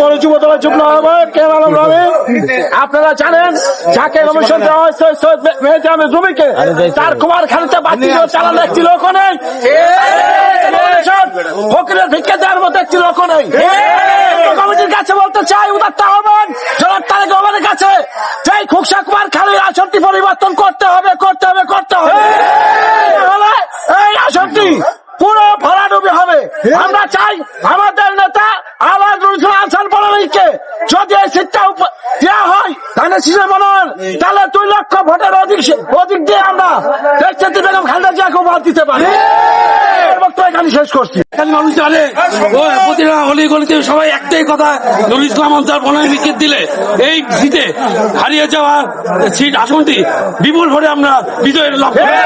সভায় যুগ্ম আহ্বায়ক কে এম আলম রবি। আপনারা জানেন, যাকে কমিশন দেওয়া হয়েছে, সৈয়দ তার কুমার খালিতে বাতি চালানো একটি লোক নেই। ফকিরের ভিক্ষা দেওয়ার মতো একটি লোক নেই। কমিটির কাছে বলতে চাই, উদাত্ত আহ্বান, জনাব তারেক রহমানের কাছে। যেই খুকসা কুমার খালির আসনটি পরিবর্তন করতে যদি এই সিটটা দেওয়া হয় তাহলে সিজে মনোনয়ন তাহলে দুই লক্ষ ভোটের অধিক অধিক দিয়ে আমরা দেখছি বেগম খালেদা জিয়াকে উপহার দিতে পারি। এর বক্তব্য এখানে শেষ করছি। এখানে মানুষ জানে ও প্রতিটা অলি গলিতে সবাই একটাই কথা নুরুল ইসলাম দিলে এই সিটে হারিয়ে যাওয়া সিট আসনটি বিপুল ভোটে আমরা বিজয়ের লাভ করব।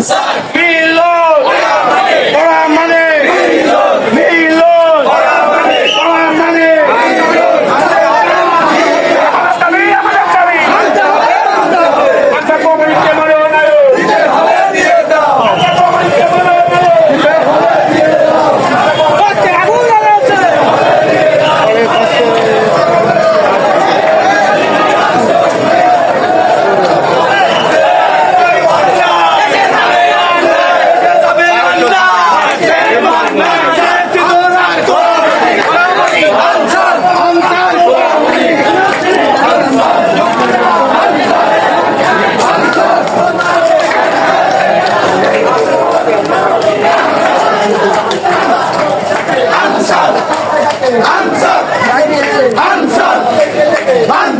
Sai, filho!